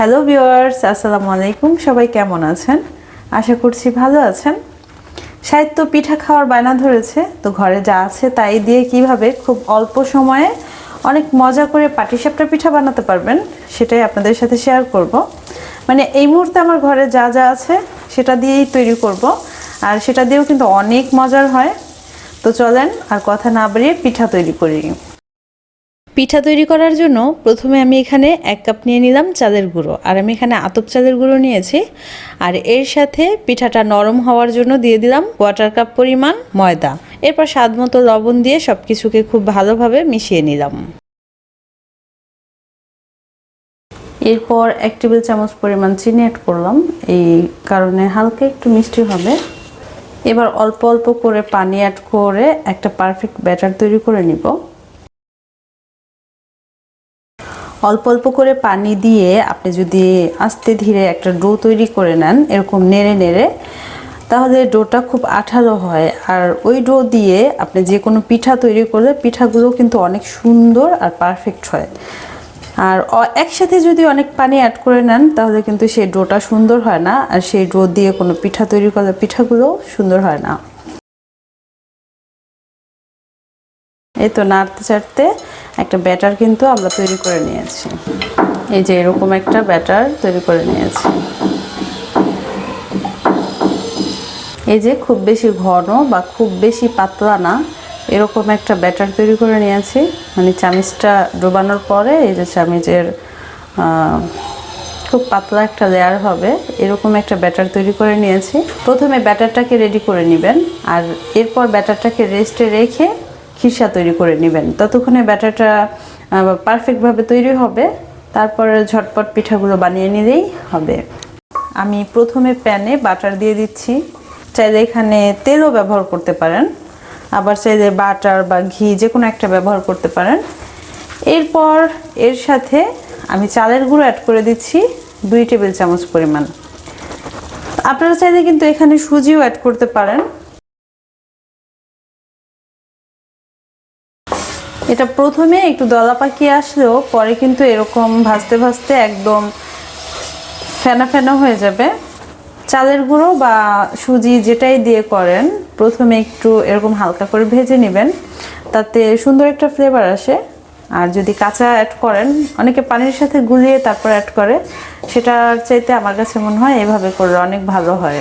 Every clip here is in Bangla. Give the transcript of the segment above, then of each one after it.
হ্যালো ভিউয়ার্স, আসসালামু আলাইকুম। সবাই কেমন আছেন? আশা করছি ভালো আছেন। সাহিত্য পিঠা খাওয়ার বায়না ধরেছে, তো ঘরে যা আছে তাই দিয়ে কীভাবে খুব অল্প সময়ে অনেক মজা করে পাটিসাপটা পিঠা বানাতে পারবেন, সেটাই আপনাদের সাথে শেয়ার করব। মানে এই মুহূর্তে আমার ঘরে যা যা আছে সেটা দিয়েই তৈরি করব, আর সেটা দিয়েও কিন্তু অনেক মজার হয়। তো চলেন আর কথা না বাড়িয়ে পিঠা তৈরি করি। পিঠা তৈরি করার জন্য প্রথমে আমি এখানে এক কাপ নিয়ে নিলাম চালের গুঁড়ো, আর আমি এখানে আতপ চালের গুঁড়ো নিয়েছি। আর এর সাথে পিঠাটা নরম হওয়ার জন্য দিয়ে দিলাম কোয়ার্টার কাপ পরিমাণ ময়দা। এরপর স্বাদ মতো লবণ দিয়ে সব কিছুকে খুব ভালোভাবে মিশিয়ে নিলাম। এরপর এক টেবিল চামচ পরিমাণ চিনি অ্যাড করলাম, এই কারণে হালকা একটু মিষ্টি হবে। এবার অল্প অল্প করে পানি অ্যাড করে একটা পারফেক্ট ব্যাটার তৈরি করে নিব। অল্প অল্প করে পানি দিয়ে আপনি যদি আস্তে ধীরে একটা ডো তৈরি করে নেন, এরকম নেড়ে নেড়ে, তাহলে ডোটা খুব আঠালো হয়। আর ওই ডো দিয়ে আপনি যে কোনো পিঠা তৈরি করলে পিঠাগুলো কিন্তু অনেক সুন্দর আর পারফেক্ট হয়। আর একসাথে যদি অনেক পানি অ্যাড করে নেন, তাহলে কিন্তু সেই ডোটা সুন্দর হয় না। আর সেই ডো দিয়ে কোনো পিঠা তৈরি করলে পিঠাগুলো সুন্দর হয় না। এই তো নাড়তে চাড়তে একটা ব্যাটার কিন্তু আমরা তৈরি করে নিয়েছি। এই যে এরকম একটা ব্যাটার তৈরি করে নিয়েছি। এই যে খুব বেশি ঘন বা খুব বেশি পাতলা না, এরকম একটা ব্যাটার তৈরি করে নিয়েছি। মানে চামিচটা ডোবানোর পরে এই যে চামিচের খুব পাতলা একটা লেয়ার হবে, এরকম একটা ব্যাটার তৈরি করে নিয়েছি। প্রথমে ব্যাটারটাকে রেডি করে নেবেন আর এরপর ব্যাটারটাকে রেস্টে রেখে খিরসা তৈরি করে নেবেন। ততক্ষণে ব্যাটারটা পারফেক্টভাবে তৈরি হবে। তারপরে ঝটপট পিঠাগুলো বানিয়ে নিলেই হবে। আমি প্রথমে প্যানে বাটার দিয়ে দিচ্ছি। চাইলে এখানে তেলও ব্যবহার করতে পারেন। আবার চাইলে বাটার বা ঘি যে কোনো একটা ব্যবহার করতে পারেন। এরপর এর সাথে আমি চালের গুঁড়ো অ্যাড করে দিচ্ছি দুই টেবিল চামচ পরিমাণ। আপনারা চাইলে কিন্তু এখানে সুজিও অ্যাড করতে পারেন। এটা প্রথমে একটু দলা পাকিয়ে আসলেও পরে কিন্তু এরকম ভাজতে ভাজতে একদম ফেনা ফেনা হয়ে যাবে। চালের গুঁড়ো বা সুজি যেটাই দিয়ে করেন, প্রথমে একটু এরকম হালকা করে ভেজে নেবেন। তাতে সুন্দর একটা ফ্লেভার আসে। আর যদি কাঁচা অ্যাড করেন, অনেকে পানির সাথে গুলিয়ে তারপর অ্যাড করে, সেটার চাইতে আমার কাছে মনে হয় এভাবে করলে অনেক ভালো হয়।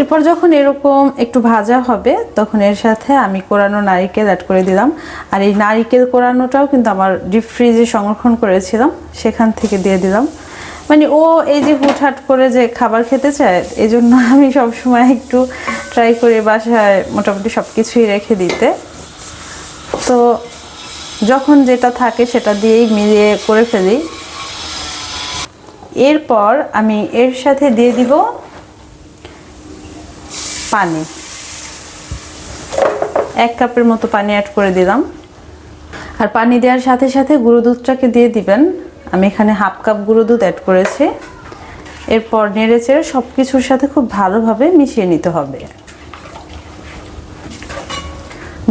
এরপর যখন এরকম একটু ভাজা হবে, তখন এর সাথে আমি কোরানো নারিকেল অ্যাড করে দিলাম। আর এই নারিকেল কোরানোটাও কিন্তু আমার ডিপ ফ্রিজে সংরক্ষণ করেছিলাম, সেখান থেকে দিয়ে দিলাম। মানে ও এই যে হুটহাট করে যে খাবার খেতে চায় এই জন্য আমি সবসময় একটু ট্রাই করি বাসায় মোটামুটি সব কিছুই রেখে দিতে। তো যখন যেটা থাকে সেটা দিয়েই মিলিয়ে করে ফেলি। এরপর আমি এর সাথে দিয়ে দিব পানি। এক কাপের মতো পানি অ্যাড করে দিলাম। আর পানি দেওয়ার সাথে সাথে গুঁড়ো দুধটাকে দিয়ে দিবেন। আমি এখানে হাফ কাপ গুঁড়ো দুধ অ্যাড করেছি। এরপর নেড়ে চেড়ে সব কিছুর সাথে খুব ভালোভাবে মিশিয়ে নিতে হবে।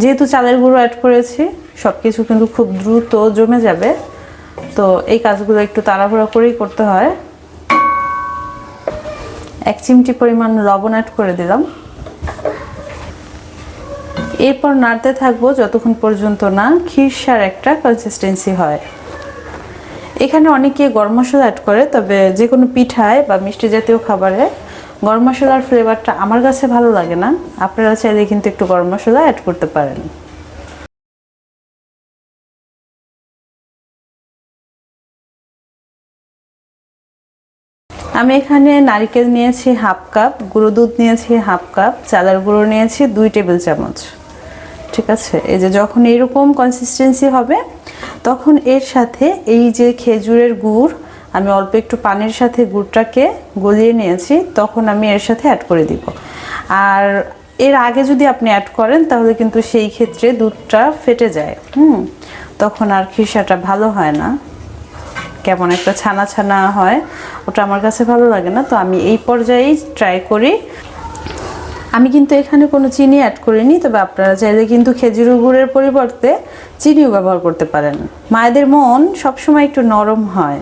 যেহেতু চালের গুঁড়ো অ্যাড করেছি সব কিছু কিন্তু খুব দ্রুত জমে যাবে। তো এই কাজগুলো একটু তাড়াহুড়া করেই করতে হয়। এক চিমটি পরিমাণ লবণ অ্যাড করে দিলাম। এরপর নাড়তে থাকব যতক্ষণ পর্যন্ত না খিরসার একটা কনসিস্টেন্সি হয়। এখানে অনেকে গরম মশলা অ্যাড করে, তবে যে কোনো পিঠায় বা মিষ্টি জাতীয় খাবারে গরম মশলার ফ্লেভারটা আমার কাছে ভালো লাগে না। আপনারা চাইলে কিন্তু একটু গরম মশলা অ্যাড করতে পারেন। আমি এখানে নারকেল নিয়েছি হাফ কাপ, গুঁড়ো দুধ নিয়েছি হাফ কাপ, চালের গুঁড়ো নিয়েছি দুই টেবিল চামচ। ঠিক আছে? এই যে যখন এরকম কনসিস্টেন্সি হবে, তখন এর সাথে এই যে খেজুরের গুড়, আমি অল্প একটু পানির সাথে গুড়টাকে গলিয়ে নিয়েছি, তখন আমি এর সাথে অ্যাড করে দিব। আর এর আগে যদি আপনি অ্যাড করেন, তাহলে কিন্তু সেই ক্ষেত্রে দুধটা ফেটে যায়। হুম? তখন আর খিসাটা ভালো হয় না। কেমন একটা ছানা ছানা হয়। ওটা আমার কাছে ভালো লাগে না, তো আমি এই পর্যায়েই ট্রাই করি। আমি কিন্তু এখানে কোনো চিনি অ্যাড করিনি, তবে আপনারা চাইলে কিন্তু খেজুরের গুড়ের পরিবর্তে চিনিও ব্যবহার করতে পারেন। মায়েদের মন সবসময় একটু নরম হয়।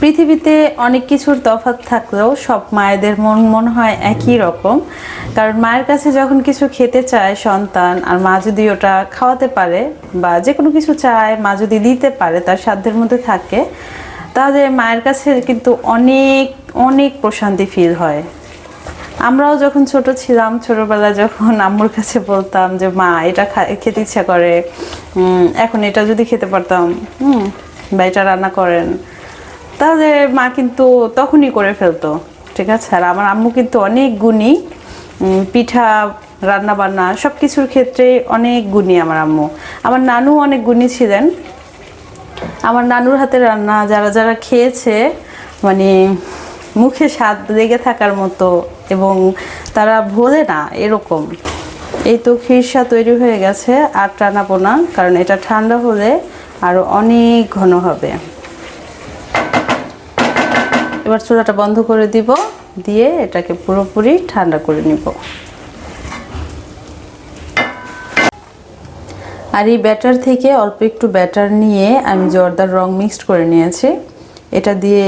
পৃথিবীতে অনেক কিছুর তফাৎ থাকলেও সব মায়েদের মন, মনে হয় একই রকম। কারণ মায়ের কাছে যখন কিছু খেতে চায় সন্তান, আর মা যদি ওটা খাওয়াতে পারে বা যে কোনো কিছু চায়, মা যদি দিতে পারে, তার সাধ্যের মধ্যে থাকে, তাহলে মায়ের কাছে কিন্তু অনেক অনেক প্রশান্তি ফিল হয়। আমরাও যখন ছোট ছিলাম, ছোটবেলায় যখন আম্মুর কাছে বলতাম যে, মা, এটা খেতে ইচ্ছা করে। এখন এটা যদি খেতে পারতাম বা এটা রান্না করেন। তাহলে মা কিন্তু তখনই করে ফেলতো, ঠিক আছে? আর আমার আম্মু কিন্তু অনেক গুণী। পিঠা রান্না বান্না সব কিছুর ক্ষেত্রে অনেক গুণী আমার আম্মু। আমার নানু অনেক গুণী ছিলেন। আমার নানুর হাতে রান্না যারা যারা খেয়েছে মানে মুখে স্বাদ লেগে থাকার মতো এবং তারা ভোলে না, এরকম। এই তো খিরসা তৈরি হয়ে গেছে আর টানাবো না, কারণ এটা ঠান্ডা হলে আরও অনেক ঘন হবে। এবার চুলাটা বন্ধ করে দিব, দিয়ে এটাকে পুরোপুরি ঠান্ডা করে নিব। আর এই ব্যাটার থেকে অল্প একটু ব্যাটার নিয়ে আমি জর্দার রং মিক্সড করে নিয়েছি। এটা দিয়ে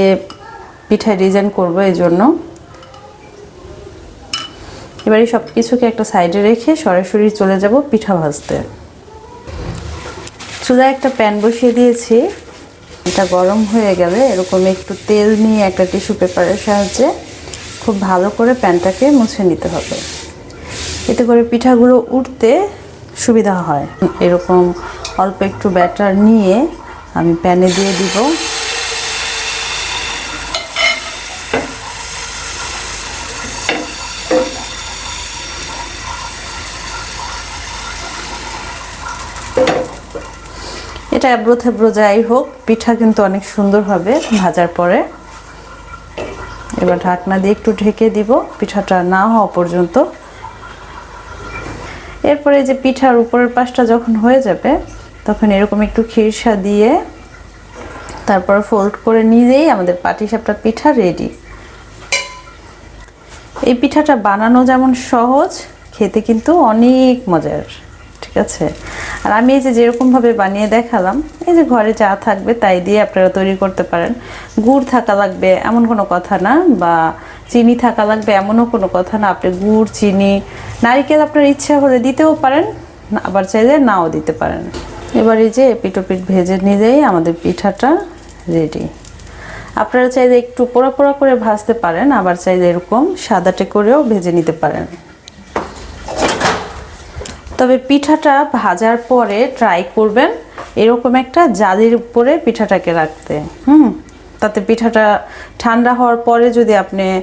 পিঠায় ডিজাইন করব এই জন্য। এবারে সব কিছুকে একটা সাইডে রেখে সরাসরি চলে যাব পিঠা ভাজতে। চুলায় একটা প্যান বসিয়ে দিয়েছি। এটা গরম হয়ে গেলে এরকম একটু তেল নিয়ে একটা টিস্যু পেপারের সাহায্যে খুব ভালো করে প্যানটাকে মুছে নিতে হবে। এতে করে পিঠাগুলো উঠতে সুবিধা হয়। এরকম অল্প একটু ব্যাটার নিয়ে আমি প্যানে দিয়ে দিব। এটা এবড়ো থেবড়ো যাই হোক, পিঠা কিন্তু অনেক সুন্দর হবে ভাজার পরে। এবার ঢাকনা দিয়ে একটু ঢেকে দিব, পিঠাটা না হওয়া পর্যন্ত। এরপরে যে পিঠার উপরের পাশটা যখন হয়ে যাবে, তখন এরকম একটু খিরসা দিয়ে তারপর ফোল্ড করে নিজেই আমাদের পাটিসাপটা পিঠা রেডি এই পিঠাটা বানানো যেমন সহজ, খেতে কিন্তু অনেক মজার, ঠিক আছে? আর আমি এই যে যেরকমভাবে বানিয়ে দেখালাম, এই যে ঘরে যা থাকবে তাই দিয়ে আপনারা তৈরি করতে পারেন। গুড় থাকা লাগবে এমন কোনো কথা না বা চিনি থাকা লাগবে এমনও কোনো কথা না। আপনি গুড়, চিনি, নারিকেল আপনার ইচ্ছা হলে দিতেও পারেন, আবার চাইলে নাও দিতে পারেন। এবার এই যে পিটোপিট ভেজে নিলেই আমাদের পিঠাটা রেডি আপনারা চাইলে একটু পোড়া পোড়া করে ভাজতে পারেন, আবার চাইলে এরকম সাদাটে করেও ভেজে নিতে পারেন। তবে পিঠাটা ভাজার পরে ট্রাই করবেন। এরকম একটা জালির উপরে পিঠাটাকে রাখতে। হুম? তাতে পিঠাটা ঠান্ডা হওয়ার পরে যদি আপনি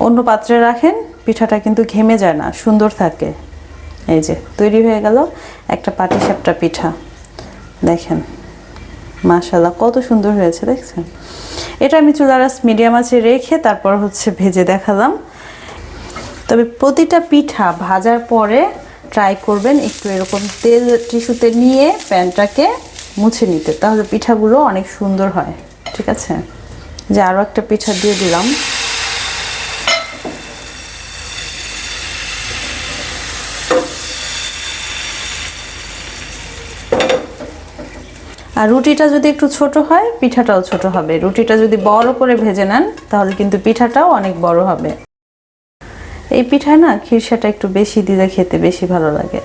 অন্য পাত্রে রাখেন, পিঠাটা কিন্তু ঘেমে যায় না, সুন্দর থাকে। এই যে, তৈরি হয়ে গেল একটা পাটি সাপটা পিঠা। দেখেন মাশাল্লাহ কত সুন্দর হয়েছে, দেখছেন? এটা আমি চুলারাস মিডিয়াম আছে রেখে তারপর হচ্ছে ভেজে দেখালাম। তবে প্রতিটা পিঠা ভাজার পরে ট্রাই করবেন একটু এরকম তেল টিস্যুতে নিয়ে প্যানটাকে মুছে নিতে, তাহলে পিঠাগুলো অনেক সুন্দর হয়, ঠিক আছে? যে আরও একটা পিঠা দিয়ে দিলাম। আর রুটিটা যদি একটু ছোট হয়, পিঠাটাও ছোট হবে। রুটিটা যদি বড় করে ভেজে নেন, তাহলে কিন্তু পিঠাটাও অনেক বড় হবে। এই পিঠায় না খিরসাটা একটু বেশি দিলে খেতে বেশি ভালো লাগে।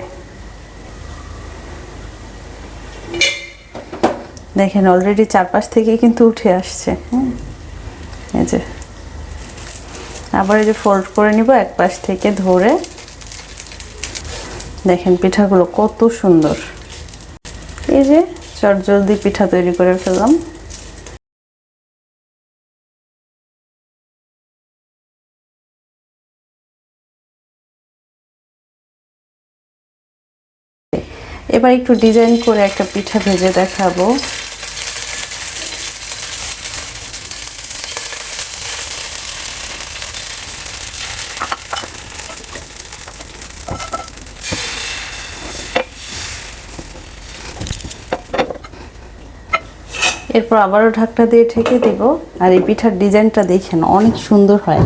দেখেন অলরেডি চারপাশ থেকে কিন্তু উঠে আসছে এই যে। আবার এই যে ফোল্ড করে নিব এক পাশ থেকে ধরে। দেখেন পিঠাগুলো কত সুন্দর। এই যে চট জলদি পিঠা তৈরি করে ফেললাম। এবার একটু ডিজাইন করে একটা পিঠা ভেজে দেখাবো। এরপর আবারও ঢাকটা দিয়ে ঢেকে দিব। আর এই পিঠার ডিজাইনটা দেখেন, অনেক সুন্দর হয়।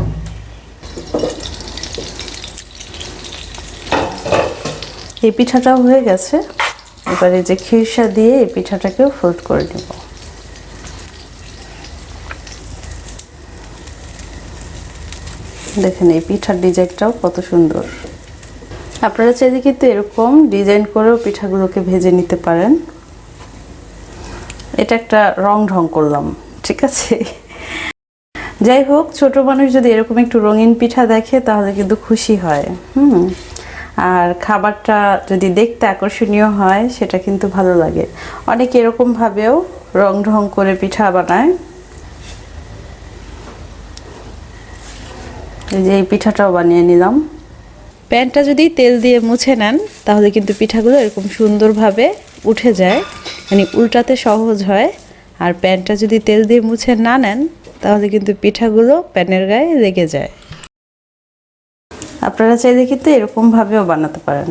এই পিঠাটাও হয়ে গেছে। এবারে যে খিরসা দিয়ে এই পিঠাটাকেও ফোল্ড করে নেব। দেখেন এই পিঠার ডিজাইনটাও কত সুন্দর। আপনারা চাইলে কিন্তু এরকম ডিজাইন করেও পিঠাগুলোকে ভেজে নিতে পারেন। এটা একটা রং ঢং করলাম, ঠিক আছে? যাই হোক, ছোট মানুষ যদি এরকম একটু রঙিন পিঠা দেখে, তাহলে কিন্তু খুশি হয়। হুম। আর খাবারটা যদি দেখতে আকর্ষণীয় হয়, সেটা কিন্তু ভালো লাগে। অনেকে এরকমভাবেও রং ঢং করে পিঠা বানায়। যে এই পিঠাটাও বানিয়ে নিলাম। প্যানটা যদি তেল দিয়ে মুছে নেন, তাহলে কিন্তু পিঠাগুলো এরকম সুন্দরভাবে উঠে যায়। মানে উল্টাতে সহজ হয়। আর প্যানটা যদি তেল দিয়ে মুছে না নেন, তাহলে কিন্তু পিঠাগুলো প্যানের গায়ে লেগে যায়। আপনারা চাইলে কিন্তু এরকমভাবেও বানাতে পারেন।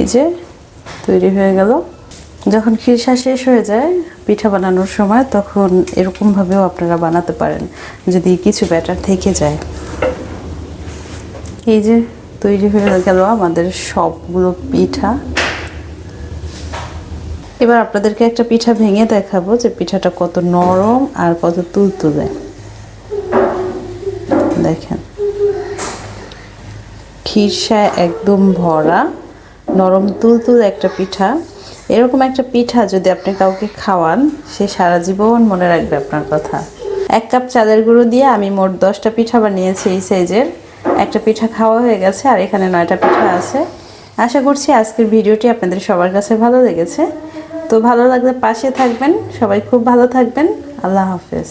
এই যে তৈরি হয়ে গেল। যখন খিরসা শেষ হয়ে যায় পিঠা বানানোর সময়, তখন এরকমভাবেও আপনারা বানাতে পারেন, যদি কিছু ব্যাটার থেকে যায়। এই যে তৈরি হয়ে গেল আমাদের সবগুলো পিঠা। এবার আপনাদেরকে একটা পিঠা ভেঙে দেখাবো যে পিঠাটা কত নরম আর কত তুলতুলে। দেখেন। খিরসা একদম ভরা, নরম তুলতুল একটা পিঠা। এরকম একটা পিঠা যদি আপনি কাউকে খাওয়ান, সে সারা জীবন মনে রাখবে আপনার কথা। এক কাপ চালের গুঁড়ো দিয়ে আমি মোট দশটা পিঠা বানিয়েছি এই সাইজের। একটা পিঠা খাওয়া হয়ে গেছে আর এখানে নয়টা পিঠা আছে। আশা করছি আজকের ভিডিওটি আপনাদের সবার কাছে ভালো লেগেছে। তো ভালো লাগলে পাশে থাকবেন। সবাই খুব ভালো থাকবেন। আল্লাহ হাফেজ।